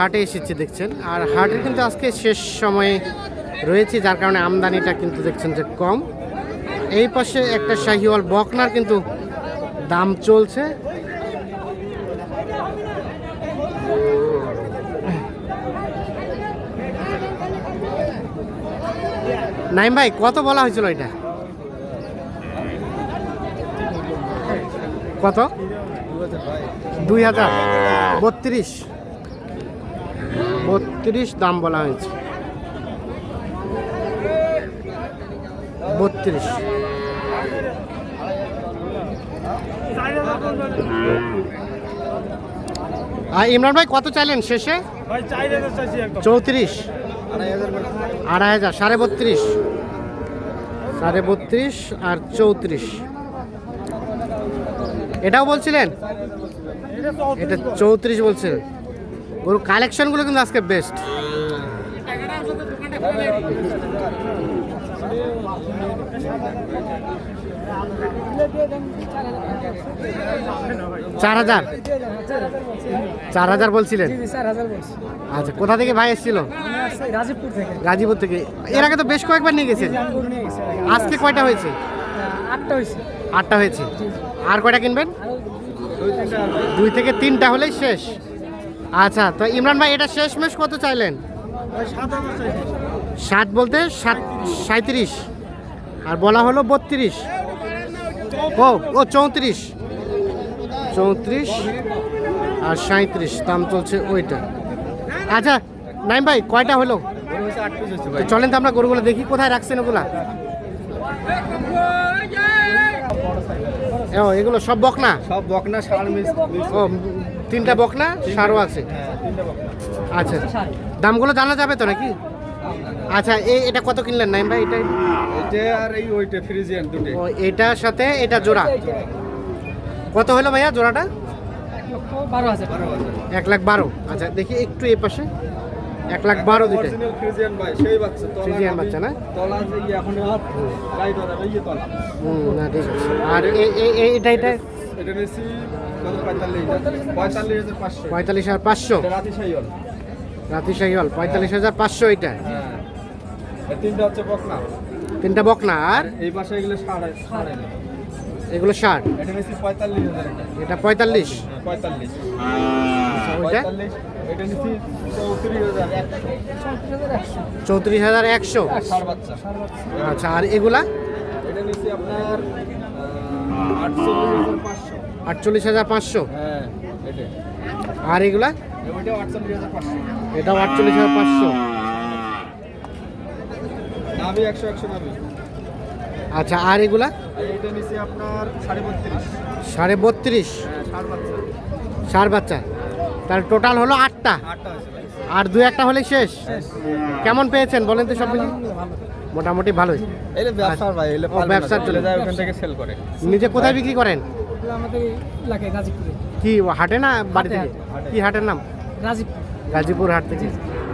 হাটে এসেছি দেখছেন। আর হাটে কিন্তু আজকে শেষ সময়ে রয়েছে, যার কারণে আমদানিটা কিন্তু দেখছেন যে কম। এই পাশে একটা শাহিওয়াল বকনার কিন্তু দাম চলছে। নাইম ভাই, কত বলা হয়েছিল এটা? কত? দুই হাজার। বত্রিশ। বত্রিশ দাম বলা হয়েছে। বত্রিশ। আর ইমরান ভাই কত চাইলেন শেষে? চৌত্রিশ। আড়াই হাজার সাড়ে বত্রিশ। সাড়ে বত্রিশ আর চৌত্রিশ। এটাও বলছিলেন? এটা চৌত্রিশ। বলছেন গরু কালেকশনগুলো কিন্তু আজকে বেস্ট চার হাজার। চার হাজার বলছিলেন? আচ্ছা কোথা থেকে ভাই এসেছিল? গাজীপুর থেকে। এর আগে তো বেশ কয়েকবার নিয়ে গেছি। আজকে কয়টা হয়েছে? আটটা হয়েছে। আটটা হয়েছে। আর কয়টা কিনবেন? দুই থেকে তিনটা হলেই শেষ। আচ্ছা তো ইমরান ভাই এটা শেষ মেশ কত চাইলেন? সাত বলতে ষাট সাঁত্রিশ আর বলা হলো বত্রিশ। ও ও চৌত্রিশ। চৌত্রিশ আর সাঁত্রিশ দাম চলছে ওইটা। আচ্ছা নাইম ভাই কয়টা হলো? চলেন তো আমরা গরুগুলো দেখি কোথায় রাখছেন ওগুলা? এগুলো সব বকনা? সব বকনা সার ও তিনটা বকনা সারও আছে। আচ্ছা দামগুলো জানা যাবে তো নাকি? আচ্ছা এই এটা কত কিনলেন নাইম ভাই? এটা এটা আর এই ওইটা ফ্রিজিয়ান দুটো। ও এটার সাথে এটা জোড়া। কত হলো ভাইয়া জোড়াটা? এক লাখ বারো। আচ্ছা দেখি একটু এই পাশে। এক লাখ বারো দিতে ফ্রিজিয়ান ভাই সেই বাচ্চা তলা ফ্রিজিয়ান বাচ্চা না? তলা যে ইয়ে এখন আর গাইড হবে এই যে হুম না ঠিক আছে। আর এটা এটা এটা নিয়েছি পঁয়তাল্লিশ হাজার পাঁচশো। পঁয়তাল্লিশ হাজার পাঁচশো এটা রাতি শাহিওয়াল পঁয়তাল্লিশ হাজার পাঁচশো এটা। তিনটা হচ্ছে বকনা। আর? এই এগুলো এগুলো ষাট। এটা পঁয়তাল্লিশ। আচ্ছা, চৌত্রিশ হাজার একশো। আচ্ছা আর এগুলা? আপনার পাঁচশো। আটচল্লিশ হাজার পাঁচশো। হ্যাঁ আর এগুলা? এটাও আটচল্লিশ হাজার পাঁচশো। আচ্ছা আর এগুলা? আপনার সাড়ে বত্রিশ। হ্যাঁ সার বাচ্চা। তার টোটাল হলো আটটা। আর দু একটা হলে শেষ। কেমন পেয়েছেন বলেন তো সব? মোটামুটি ভালোই। ব্যবসার। যায় ওখান থেকে সেল করে। নিজে কোথায় বিক্রি করেন? এগুলো আমাদের এলাকায় গাজীপুরে। কি হাটে না বাড়ি হাটে, থেকে? কি হাটের নাম? গাজীপুর। গাজীপুর হাট থেকে।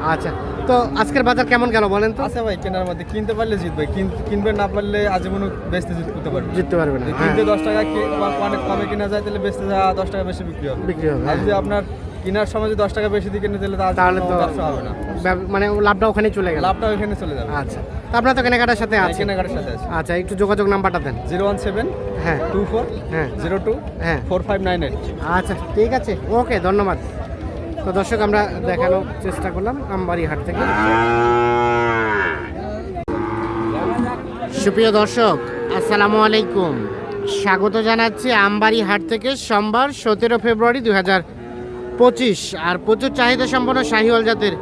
আচ্ছা তো আজকের বাজার কেমন গেল বলেন তো? আচ্ছা ভাই কেনার মধ্যে কিনতে পারলে জিতবে কিন- কিনবে না পারলে আজীবন বেচতে জিত করতে পারবে। জিততে পারবে না হ্যাঁ কিনতে দশ টাকা অনেক কমে কিনা যায় তাহলে বেচতে যা দশ টাকা বেশি বিক্রি হবে। বিক্রি হবে আর হ্যাঁ। যদি আপনার কেনার সময় যদি দশ টাকা বেশি দিয়ে কিনে তাহলে তাহলে তো ব্যবসা হবে না। মানে লাভটা ওখানেই চলে গেল। লাভটা ওখানে চলে যাবে। আচ্ছা। আপনার তো কেনাকাটার সাথে আছে কেনাকাটার সাথে আছে। আচ্ছা একটু যোগাযোগ নাম্বারটা দেন। জিরো ওয়ান সেভেন হ্যাঁ। টু ফোর হ্যাঁ। জিরো টু হ্যাঁ। Four five nine eight. আচ্ছা ঠিক আছে। ওকে ধন্যবাদ। তো দর্শক আমরা দেখানোর চেষ্টা করলাম আমবাড়ি হাট থেকে। সুপ্রিয় দর্শক আসসালামু আলাইকুম। স্বাগত জানাচ্ছি আমবাড়ি হাট থেকে সোমবার সতেরো ফেব্রুয়ারি দু হাজার পঁচিশ। আর প্রচুর চাহিদা সম্পন্ন শাহিওয়াল জাতের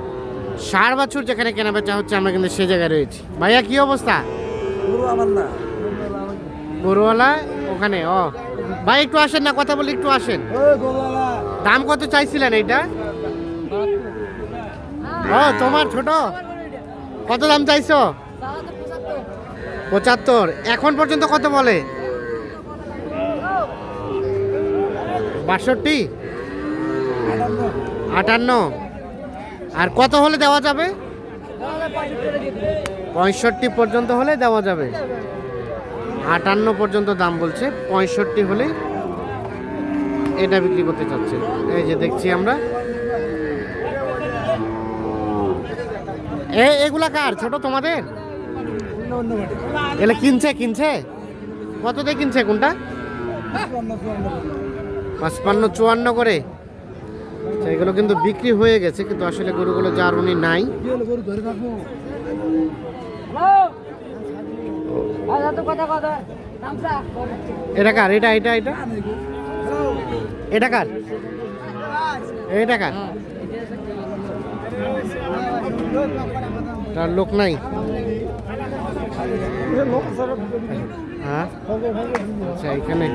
সার বাছুর যেখানে কেনাবেচা হচ্ছে, আমরা কিন্তু সে জায়গায় রয়েছি। ভাইয়া, কি অবস্থা? গরুওয়ালা? ওখানে, ও। ভাই, একটু আসেন না, কথা বলে, একটু আসেন। দাম কত চাইছিলেন এইটা? ও, তোমার ছোট? কত দাম চাইছো? পঁচাত্তর। এখন পর্যন্ত কত বলে? বাষট্টি? আটান্ন। আর কত হলে দেওয়া যাবে? পঁয়ষট্টি পর্যন্ত হলে দেওয়া যাবে। আটান্ন পর্যন্ত দাম বলছে পঁয়ষট্টি হলে এটা বিক্রি করতে চাচ্ছে। এই যে দেখছি আমরা। এ এগুলা কার? ছোট তোমাদের? এগুলা কিনছে কিনছে? কত দিয়ে কিনছে কোনটা? পাঁচপান্ন চুয়ান্ন করে। আচ্ছা, এগুলো কিন্তু বিক্রি হয়ে গেছে কিন্তু আসলে গরুগুলো যার উনি নাই। এটা কার? এটা এটা এটা? এটা কার? এটা কার? তার লোক নাই? হ্যাঁ? আচ্ছা এখানে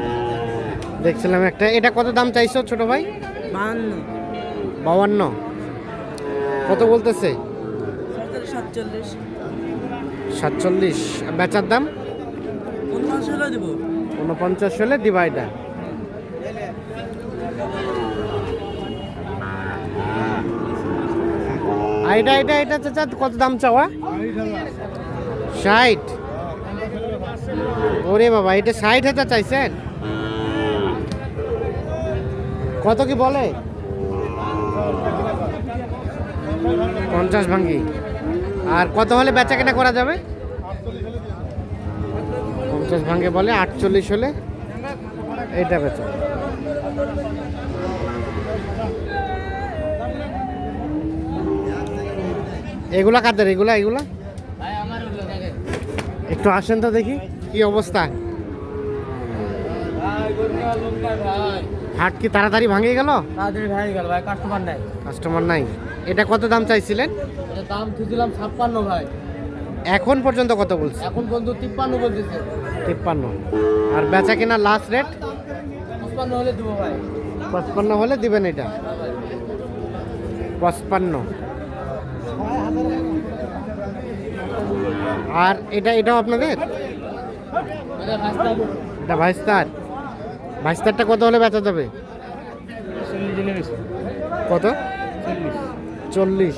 দেখছিলাম একটা। এটা কত দাম চাইছো ছোট ভাই? বাউান্ন। কত বলতেছে? সাতচল্লিশ। বেচার দাম? পঞ্চাশ হলে দেবো। উনপঞ্চাশ হলে ডিভাইডার এটা এটা এটা চাচা কত দাম চাওয়া ষাট। ওরে বাবা এটা ষাট হাজার চাইছেন? কত কি বলে? পঞ্চাশ ভাঙ্গি। আর কত হলে বেচা কেনা করা যাবে? পঞ্চাশ ভাঙ্গে বলে আটচল্লিশ হলে এইটা বেচা। এগুলা কাদের? এগুলা এগুলা? একটু আসেন তো দেখি, কি অবস্থা? হাট কি তাড়াতাড়ি ভাঙে গেল? তাড়াতাড়ি ভেঙে গেল ভাই কাস্টমার নাই। কাস্টমার নাই। এটা কত দাম চাইছিলেন? এটা দাম ছাপ্পান্ন ভাই। এখন পর্যন্ত কত বলছে? এখন পর্যন্ত তিপ্পান্ন বলতেছে। তিপ্পান্ন। আর বেচা কেনা লাস্ট রেট পঁচপান্ন হলে দেবো ভাই। পঁচপান্ন হলে দিবেন এটা। পঁচপান্ন। আর এটা এটাও আপনাদের? এটা ভাইস্তার ভাইস্তারটা কত হলে বেচা যাবে? কত? চল্লিশ।